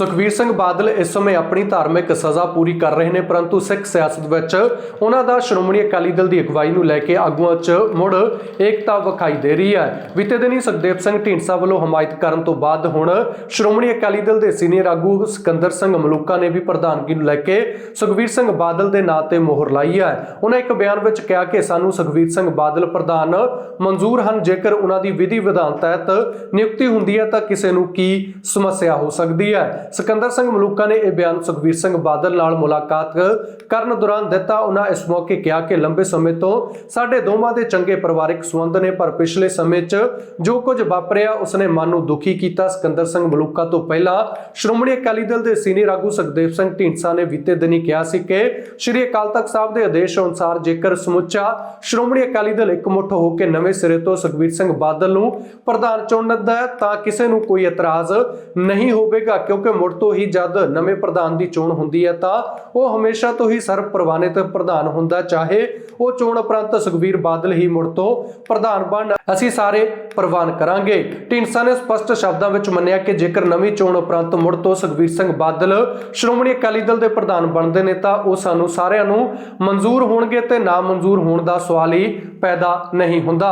ਸੁਖਵੀਰ ਸਿੰਘ ਬਾਦਲ ਇਸ ਸਮੇਂ ਆਪਣੀ ਧਾਰਮਿਕ ਸਜ਼ਾ ਪੂਰੀ ਕਰ ਰਹੇ ਨੇ, ਪਰੰਤੂ ਸਿੱਖ ਸਿਆਸਤ ਵਿੱਚ ਉਹਨਾਂ ਦਾ ਸ਼੍ਰੋਮਣੀ ਅਕਾਲੀ ਦਲ ਦੀ ਅਗਵਾਈ ਨੂੰ ਲੈ ਕੇ ਆਗੂਆਂ 'ਚ ਮੁੜ ਏਕਤਾ ਵਿਖਾਈ ਦੇ ਰਹੀ ਹੈ। ਬੀਤੇ ਦਿਨੀ ਸੁਖਦੇਵ ਸਿੰਘ ਢੀਂਡਸਾ ਵੱਲੋਂ ਹਮਾਇਤ ਕਰਨ ਤੋਂ ਬਾਅਦ ਹੁਣ ਸ਼੍ਰੋਮਣੀ ਅਕਾਲੀ ਦਲ ਦੇ ਸੀਨੀਅਰ ਆਗੂ ਸਿਕੰਦਰ ਸਿੰਘ ਮਲੂਕਾ ਨੇ ਵੀ ਪ੍ਰਧਾਨਗੀ ਨੂੰ ਲੈ ਕੇ ਸੁਖਵੀਰ ਸਿੰਘ ਬਾਦਲ ਦੇ ਨਾਂ ਤੇ ਮੋਹਰ ਲਾਈ ਹੈ। ਉਹਨਾਂ ਇੱਕ ਬਿਆਨ ਵਿੱਚ ਕਿਹਾ ਕਿ ਸਾਨੂੰ ਸੁਖਵੀਰ ਸਿੰਘ ਬਾਦਲ ਪ੍ਰਧਾਨ ਮਨਜ਼ੂਰ ਹਨ, ਜੇਕਰ ਉਹਨਾਂ ਦੀ ਵਿਧੀ ਵਿਧਾਨ ਤਹਿਤ ਨਿਯੁਕਤੀ ਹੁੰਦੀ ਹੈ ਤਾਂ ਕਿਸੇ ਨੂੰ ਕੀ ਸਮੱਸਿਆ ਹੋ ਸਕਦੀ ਹੈ? ਸਿਕੰਦਰ ਸਿੰਘ ਮਲੂਕਾ ਨੇ ਇਹ ਬਿਆਨ ਸੁਖਵੀਰ ਸਿੰਘ ਬਾਦਲ ਨਾਲ ਮੁਲਾਕਾਤ ਕਰਨ ਦੌਰਾਨ ਦਿੱਤਾ। ਉਹਨਾਂ ਇਸ ਮੌਕੇ ਕਿਹਾ ਕਿ ਲੰਬੇ ਸਮੇਂ ਤੋਂ ਸਾਡੇ ਦੋਵਾਂ ਦੇ ਚੰਗੇ ਪਰਿਵਾਰਕ ਸੰਬੰਧ ਨੇ, ਪਰ ਪਿਛਲੇ ਸਮੇਂ 'ਚ ਜੋ ਕੁਝ ਵਾਪਰਿਆ, ਉਸਨੇ ਮਨ ਨੂੰ ਦੁਖੀ ਕੀਤਾ। ਸਿਕੰਦਰ ਸਿੰਘ ਮਲੂਕਾ ਤੋਂ ਪਹਿਲਾਂ ਸ਼੍ਰੋਮਣੀ ਅਕਾਲੀ ਦਲ ਦੇ ਸੀਨੀਅਰ ਆਗੂ ਸੁਖਦੇਵ ਸਿੰਘ ਢੀਂਡਸਾ ਨੇ ਬੀਤੇ ਦਿਨੀ ਕਿਹਾ ਸੀ ਕਿ ਸ਼੍ਰੀ ਅਕਾਲ ਤਖਤ ਸਾਹਿਬ ਦੇ ਆਦੇਸ਼ ਅਨੁਸਾਰ ਜੇਕਰ ਸਮੁੱਚਾ ਸ਼੍ਰੋਮਣੀ ਅਕਾਲੀ ਦਲ ਇਕਮੁੱਠ ਹੋ ਕੇ ਨਵੇਂ ਸਿਰੇ ਤੋਂ ਸੁਖਬੀਰ ਸਿੰਘ ਬਾਦਲ ਨੂੰ ਪ੍ਰਧਾਨ ਚੁਣਦਾ ਹੈ, ਤਾਂ ਕਿਸੇ ਨੂੰ ਕੋਈ ਇਤਰਾਜ਼ ਨਹੀਂ ਹੋਵੇਗਾ, ਕਿਉਂਕਿ ਮੁੜ ਤੋਂ ਹੀ ਜਦ ਨਵੇਂ ਪ੍ਰਧਾਨ ਦੀ ਚੋਣ ਹੁੰਦੀ ਹੈ ਤਾਂ ਉਹ ਹਮੇਸ਼ਾ ਤੋਂ ਹੀ ਸਰਬ ਪ੍ਰਵਾਨਿਤ ਪ੍ਰਧਾਨ ਹੁੰਦਾ ਚਾਹੇ ਉਹ ਚੋਣ ਉਪਰੰਤ ਸੁਖਬੀਰ ਬਾਦਲ ਹੀ ਮੁੜ ਤੋਂ ਪ੍ਰਧਾਨ ਬਣ ਅਸੀਂ ਸਾਰੇ ਪ੍ਰਵਾਨ ਕਰਾਂਗੇ। ਢੀਂਡਸਾ ਨੇ ਸਪਸ਼ਟ ਸ਼ਬਦਾਂ ਵਿੱਚ ਮੰਨਿਆ ਕਿ ਜੇਕਰ ਨਵੀਂ ਚੋਣ ਉਪਰੰਤ ਮੁੜ ਤੋਂ ਸੁਖਬੀਰ ਸਿੰਘ ਬਾਦਲ ਸ਼੍ਰੋਮਣੀ ਅਕਾਲੀ ਦਲ ਦੇ ਪ੍ਰਧਾਨ ਬਣਦੇ ਨੇ ਤਾਂ ਉਹ ਸਾਨੂੰ ਸਾਰਿਆਂ ਨੂੰ ਮਨਜ਼ੂਰ ਹੋਣਗੇ ਤੇ ਨਾ ਮਨਜ਼ੂਰ ਹੋਣ ਦਾ ਸਵਾਲ ਹੀ ਪੈਦਾ ਨਹੀਂ ਹੁੰਦਾ।